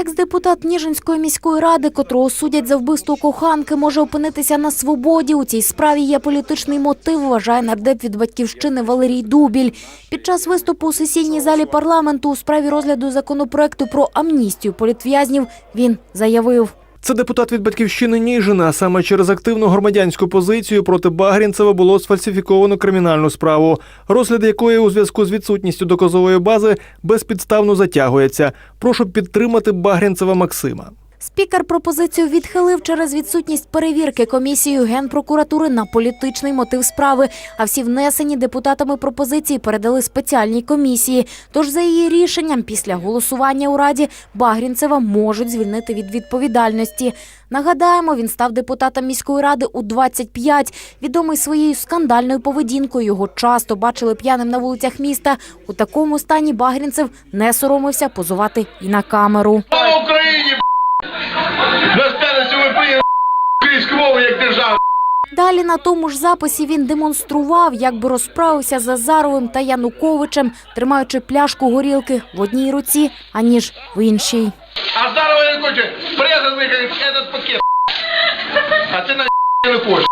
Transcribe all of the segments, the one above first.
Екс-депутат Ніжинської міської ради, котрого судять за вбивство коханки, може опинитися на свободі. У цій справі є політичний мотив, вважає нардеп від батьківщини Валерій Дубіль. Під час виступу у сесійній залі парламенту у справі розгляду законопроекту про амністію політв'язнів він заявив. Це депутат від батьківщини Ніжина. Саме через активну громадянську позицію проти Багрінцева було сфальсифіковано кримінальну справу, розгляд якої у зв'язку з відсутністю доказової бази безпідставно затягується. Прошу підтримати Багрінцева Максима. Спікер пропозицію відхилив через відсутність перевірки комісією Генпрокуратури на політичний мотив справи. А всі внесені депутатами пропозиції передали спеціальній комісії. Тож за її рішенням після голосування у раді Багрінцева можуть звільнити від відповідальності. Нагадаємо, він став депутатом міської ради у 25. Відомий своєю скандальною поведінкою. Його часто бачили п'яним на вулицях міста. У такому стані Багрінцев не соромився позувати і на камеру. Україні! Далі на тому ж записі він демонстрував, як би розправився з Азаровим та Януковичем, тримаючи пляшку горілки в одній руці, аніж в іншій. А здорово я хоче призваний этот пакет. А ти на не хочеш.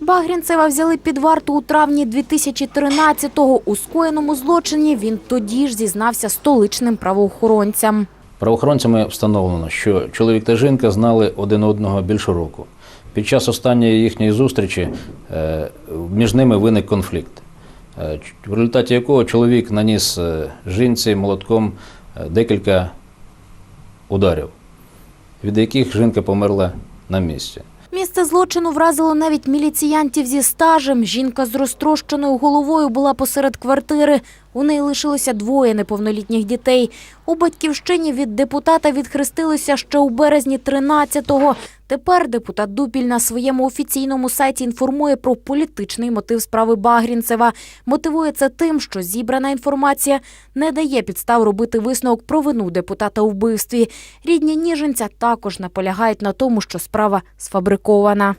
Багрінцева взяли під варту у травні 2013-го. У скоєному злочині він тоді ж зізнався столичним правоохоронцям. Правоохоронцями встановлено, що чоловік та жінка знали один одного більше року. Під час останньої їхньої зустрічі е, між ними виник конфлікт, е, в результаті якого чоловік наніс е, жінці молотком декілька ударів, від яких жінка померла на місці. Місце злочину вразило навіть міліціянтів зі стажем. Жінка з розтрощеною головою була посеред квартири. У неї лишилося двоє неповнолітніх дітей. У батьківщині від депутата відхрестилися ще у березні 13-го. Тепер депутат Дупіль на своєму офіційному сайті інформує про політичний мотив справи Багрінцева. Мотивує це тим, що зібрана інформація не дає підстав робити висновок про вину депутата у вбивстві. Рідні Ніжинця також наполягають на тому, що справа сфабрикована.